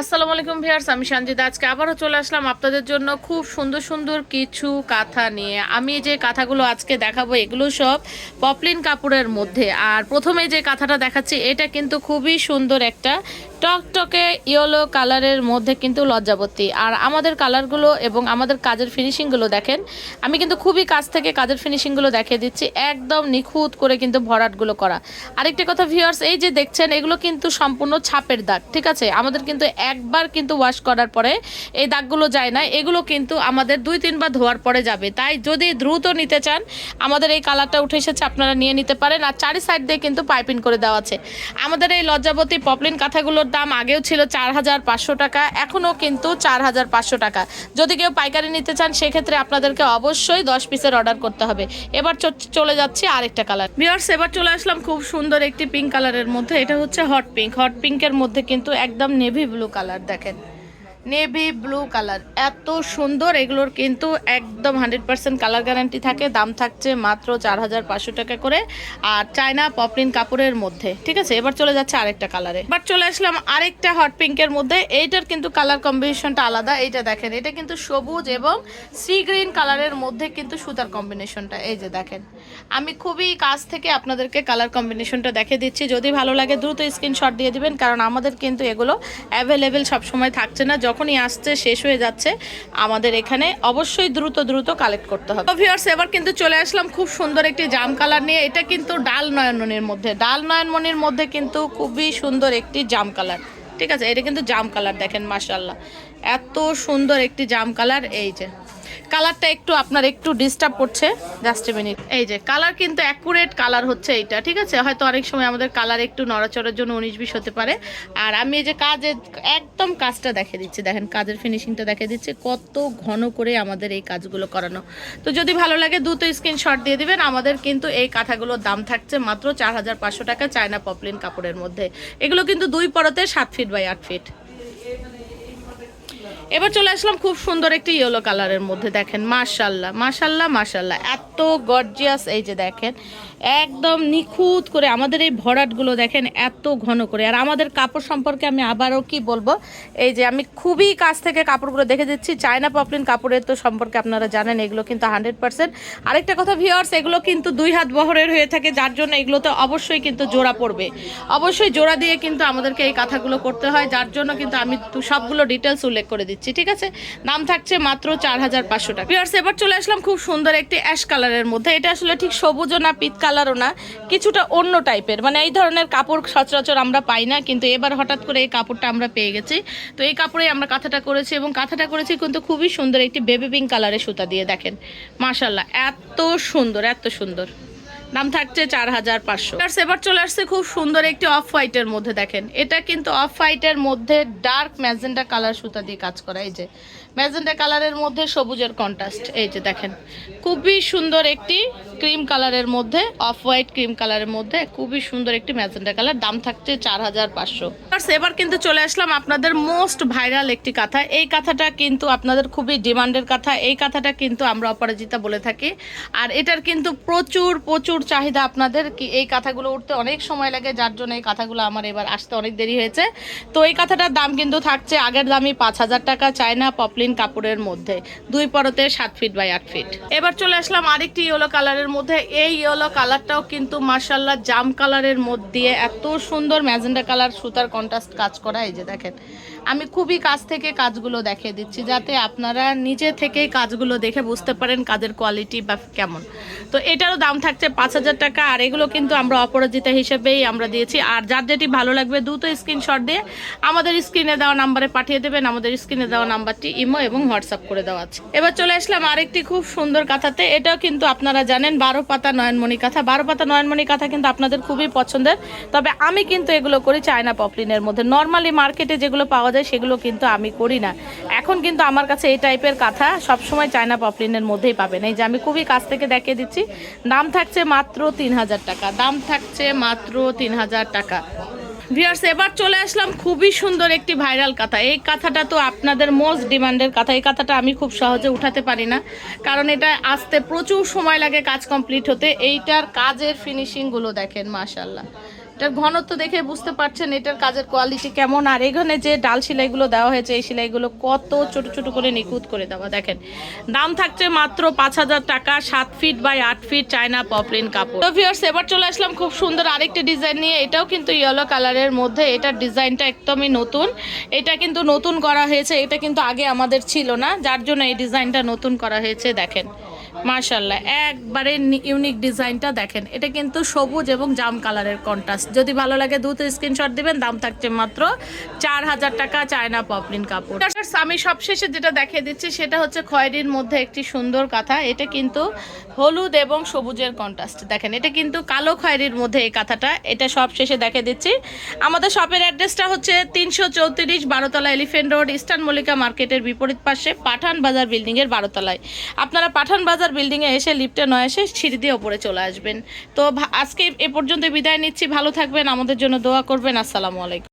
আসসালামু আলাইকুম ভিয়ার্স আমি সঞ্জিত। আজকে আবারও চলে আসলাম আপনাদের জন্য খুব সুন্দর সুন্দর কিছু কাঁথা নিয়ে। আমি যে কাঁথাগুলো আজকে দেখাবো, এগুলো সব পপলিন কাপড়ের মধ্যে। আর প্রথমে যে কাঁথাটা দেখাচ্ছি, এটা কিন্তু খুবই সুন্দর একটা টকটকে ইয়েলো কালারের মধ্যে কিন্তু লজ্জাবতী। আর আমাদের কালারগুলো এবং আমাদের কাজের ফিনিশিংগুলো দেখেন, আমি কিন্তু খুবই কাছ থেকে কাজের ফিনিশিংগুলো দেখিয়ে দিচ্ছি, একদম নিখুঁত করে কিন্তু ভরাটগুলো করা। আরেকটা কথা ভিউয়ার্স, এই যে দেখছেন, এগুলো কিন্তু সম্পূর্ণ ছাপের দাগ, ঠিক আছে? আমাদের কিন্তু একবার কিন্তু ওয়াশ করার পরে এই দাগগুলো যায় না, এগুলো কিন্তু আমাদের দুই তিনবার ধোয়ার পরে যাবে। তাই যদি দ্রুত নিতে চান, আমাদের এই কালারটা উঠে এসেছে, আপনারা নিয়ে নিতে পারেন। আর চারি সাইড দিয়ে কিন্তু পাইপিং করে দেওয়া আছে। আমাদের এই লজ্জাবতী পপলিন কাঁথাগুলোর দাম আগেও ছিল চার হাজার পাঁচশো টাকা, এখনও কিন্তু চার হাজার পাঁচশো টাকা। যদি কেউ পাইকারি নিতে চান, সেক্ষেত্রে আপনাদেরকে অবশ্যই দশ পিসের অর্ডার করতে হবে। এবার চলে যাচ্ছি আরেকটা কালার বিয়ার্স এবার চলে আসলাম খুব সুন্দর একটি পিঙ্ক কালারের মধ্যে। এটা হচ্ছে হট পিঙ্ক হট পিঙ্কের মধ্যে কিন্তু একদম নেভি ব্লু কালার দেখেন। Navy blue colour. এত সুন্দর, এগুলোর কিন্তু একদম হান্ড্রেড পার্সেন্ট কালার গ্যারান্টি থাকে। দাম থাকছে মাত্র চার হাজার পাঁচশো টাকা করে। আর চায়না পপলিন কাপড়ের মধ্যে, ঠিক আছে? এবার চলে যাচ্ছে আরেকটা কালারে। এবার চলে আসলাম আরেকটা হট পিঙ্কের মধ্যে। এইটার কিন্তু কালার কম্বিনেশনটা আলাদা। এইটা দেখেন, এটা কিন্তু সবুজ এবং সি গ্রিন কালারের মধ্যে কিন্তু সুতার কম্বিনেশনটা। এই যে দেখেন, আমি খুবই কাছ থেকে আপনাদেরকে কালার কম্বিনেশনটা দেখে দিচ্ছি। যদি ভালো লাগে, দ্রুত স্ক্রিনশট দিয়ে দিবেন। কারণ আমাদের কিন্তু এগুলো অ্যাভেলেবেল সবসময় থাকছে না। যখনই আসছে, শেষ হয়ে যাচ্ছে, আমাদের এখানে অবশ্যই দ্রুত দ্রুত কালেক্ট করতে হবে। ভিউয়ার্স এবার কিন্তু চলে আসলাম খুব সুন্দর একটি জাম কালার নিয়ে। এটা কিন্তু ডাল নয়নমণির মধ্যে। ডাল নয়নমণির মধ্যে কিন্তু খুবই সুন্দর একটি জাম কালার ঠিক আছে? এটা কিন্তু জাম কালার দেখেন মাসাল্লাহ এত সুন্দর একটি জাম কালার এই যে। কালারটা একটু আপনার একটু ডিস্টার্ব করছে। জাস্ট মিনিট এই যে কালার কিন্তু অ্যাকুরেট কালার হচ্ছে এইটা, ঠিক আছে? হয়তো অনেক সময় আমাদের কালার একটু নড়াচড়ার জন্য উনিশ বিশ হতে পারে। আর আমি এই যে কাজের, একদম কাজটা দেখে দিচ্ছি, দেখেন কাজের ফিনিশিংটা দেখে দিচ্ছি, কত ঘন করে আমাদের এই কাজগুলো করানো। তো যদি ভালো লাগে, দ্রুত স্ক্রিনশট দিয়ে দিবেন। আমাদের কিন্তু এই কাঁথাগুলোর দাম থাকছে মাত্র চার হাজার পাঁচশো টাকা চায়না পপলিন কাপড়ের মধ্যে। এগুলো কিন্তু দুই পরতে সাত ফিট বাই আট ফিট এবার চলে আসলাম খুব সুন্দর একটি ইয়েলো কালারের মধ্যে, দেখেন মাশাল্লাহ মাশাল্লাহ মাশাল্লাহ এত গর্জিয়াস এই যে দেখেন, একদম নিখুঁত করে আমাদের এই ভরাটগুলো দেখেন, এত ঘন করে। আর আমাদের কাপড় সম্পর্কে আমি আবারও কি বলব, এই যে আমি খুবই কাছ থেকে কাপড়গুলো দেখে দিচ্ছি। চায়না পপলিন কাপড়ের তো সম্পর্কে আপনারা জানেন, এগুলো কিন্তু হান্ড্রেড পার্সেন্ট আরেকটা কথা ভিওয়ার্স এগুলো কিন্তু দুই হাত বহরের হয়ে থাকে, যার জন্য এগুলোতে অবশ্যই কিন্তু জোড়া পড়বে। অবশ্যই জোড়া দিয়ে কিন্তু আমাদেরকে এই কাঁথাগুলো করতে হয়, যার জন্য কিন্তু আমি সবগুলো ডিটেলস উল্লেখ করে দিচ্ছি। ঠিক আছে? দাম থাকছে মাত্র চার হাজার পাঁচশো টাকা। এবার চলে আসলাম খুব সুন্দর একটি অ্যাশ কালারের মধ্যে। এটা আসলে ঠিক সবুজও না পিত কালারও না, কিছুটা অন্য টাইপের মানে এই ধরনের কাপড় সচরাচর আমরা পাই না, কিন্তু এবার হঠাৎ করে এই কাপড়টা আমরা পেয়ে গেছি। তো এই কাপড়ে আমরা কাঁথাটা করেছি এবং কাঁথাটা করেছি কিন্তু খুবই সুন্দর একটি বেবি পিঙ্ক কালারের সুতা দিয়ে, দেখেন। মাশাল্লাহ এত সুন্দর এত সুন্দর। দাম থাকছে চার হাজার পাঁচশো। এবার চলে আসছে খুব সুন্দর একটি অফ হোয়াইটের মধ্যে দেখেন। এটা কিন্তু অফ হোয়াইটের মধ্যে ডার্ক ম্যাজেন্ডা কালার সুতা দিয়ে কাজ করা। এই যে ম্যাজেন্ডা কালারের মধ্যে সবুজের কন্ট্রাস্ট এই যে দেখেন। খুবই সুন্দর একটি ক্রিম কালারের মধ্যে, অফ হোয়াইট ক্রিম কালারের মধ্যে খুবই সুন্দর একটি ম্যাজেন্ডা কালার, দাম থাকছে চার হাজার পাঁচশো। এবার কিন্তু চলে আসলাম আপনাদের মোস্ট ভাইরাল একটি কাঁথা। এই কাঁথাটা কিন্তু আপনাদের খুবই ডিমান্ডের কাঁথা। এই কাঁথাটা কিন্তু আমরা অপরাজিতা বলে থাকি। আর এটার কিন্তু প্রচুর প্রচুর চাহিদা আপনাদের কি এই কাঁথাগুলো উঠতে অনেক সময় লাগে, যার জন্য এই কাঁথাগুলো আমার এবার আসতে অনেক দেরি হয়েছে। তো এই কাঁথাটার দাম কিন্তু থাকছে আগের দামই পাঁচ হাজার টাকা, চায়না পপলিন কাপড়ের মধ্যে। দুই পরতে সাত ফিট বাই আট ফিট। এবার চলে আসলাম আরেকটি ইয়েলো কালারের মধ্যে। এই ইয়েলো কালারটাও কিন্তু মার্শাল্লাহ জাম কালারের মধ্যে এত সুন্দর ম্যাজেন্ডা কালার সুতার কন্ট্রাস্ট কাজ করা। এই যে দেখেন আমি খুবই কাছ থেকে কাজগুলো দেখিয়ে দিচ্ছি, যাতে আপনারা নিজে থেকেই কাজগুলো দেখে বুঝতে পারেন কাজের কোয়ালিটি বা কেমন। তো এটারও দাম থাকছে পাঁচ হাজার টাকা, আর এগুলো কিন্তু আমরা অপরাজিতা হিসেবেই আমরা দিয়েছি। আর যার যেটি ভালো লাগবে দ্রুত স্ক্রিনশট দিয়ে আমাদের স্ক্রিনে দেওয়া নাম্বারে পাঠিয়ে দেবেন, আমাদের স্ক্রিনে দেওয়া নাম্বারটি ইমো এবং হোয়াটসঅ্যাপ করে দেওয়া আছে। এবার চলে আসলাম আরেকটি খুব সুন্দর কাঁথাতে, এটাও কিন্তু আপনারা জানেন বারো পাতা নয়নমণি কাঁথা। বারো পাতা নয়নমণি কাঁথা কিন্তু আপনাদের খুবই পছন্দের, তবে আমি কিন্তু এগুলো করি চায়না পপলিনের মধ্যে। নর্মালি মার্কেটে যেগুলো পাওয়া যায়, সেগুলো কিন্তু আমি করি না। এখন কিন্তু আমার কাছে এই টাইপের কাঁথা সবসময় চায়না পপলিনের মধ্যেই পাবেন। এই যে আমি খুবই কাছ থেকে দেখিয়ে দিচ্ছি, দাম থাকছে মাত্র তিন হাজার টাকা, দাম থাকছে মাত্র তিন হাজার টাকা। ভিউয়ার্স এবার চলে আসলাম খুবই সুন্দর একটি ভাইরাল কাঁথা। এই কাঁথাটা তো আপনাদের মোস্ট ডিমান্ডের কাঁথা। এই কাঁথাটা আমি খুব সহজে উঠাতে পারি না, কারণ এটা আসতে প্রচুর সময় লাগে কাজ কমপ্লিট হতে। এইটার কাজের ফিনিশিংগুলো দেখেন মাশাল্লাহ এটার ঘনত্ব দেখে বুঝতে পারছেন এটার কাজের কোয়ালিটি কেমন। আর এখানে যে ডাল সেলাইগুলো দেওয়া হয়েছে, এই সেলাইগুলো কত ছোট ছোট করে নিখুঁত করে দেওয়া, দেখেন। দাম থাকছে মাত্র পাঁচ হাজার টাকা, সাত ফিট বাই আট ফিট চায়না পপলিন কাপড়। তো ভিউয়ার্স এবার চলে আসলাম খুব সুন্দর আরেকটি ডিজাইন নিয়ে। এটাও কিন্তু ইয়েলো কালারের মধ্যে। এটার ডিজাইনটা একদমই নতুন। এটা কিন্তু নতুন করা হয়েছে। এটা কিন্তু আগে আমাদের ছিল না। যার জন্য এই ডিজাইনটা নতুন করা হয়েছে, দেখেন। মার্শাল্লাহ একবারে ইউনিক ডিজাইনটা দেখেন। এটা কিন্তু সবুজ এবং জাম কালারের কন্ট্রাস্ট যদি ভালো লাগে দ্রুত স্ক্রিনশট দিবেন, দাম থাকছে মাত্র চার হাজার টাকা চায়না পপলিন কাপড়। আমি সবশেষে যেটা দেখিয়ে দিচ্ছি, সেটা হচ্ছে খয়েরির মধ্যে একটি সুন্দর কাঁথা। এটা কিন্তু হলুদ এবং সবুজের কন্ট্রাস্ট দেখেন, এটা কিন্তু কালো খয়েরির মধ্যে এই কাঁথাটা। এটা সব শেষে দেখে দিচ্ছি। আমাদের শপের অ্যাড্রেসটা হচ্ছে তিনশো চৌত্রিশ বারোতলা এলিফেন্ট রোড ইস্টার্ন মল্লিকা মার্কেটের বিপরীত পাশে পাঠান বাজার বিল্ডিংয়ের বারোতলায়। আপনারা পাঠান বাজার বিল্ডিংয়ে এসে লিফটে নয়, এসে সিঁড়ি দিয়ে ওপরে চলে আসবেন। তো আজকে এ পর্যন্ত বিদায় নিচ্ছি। ভালো থাকবেন, আমাদের জন্য দোয়া করবেন। আসসালামু আলাইকুম।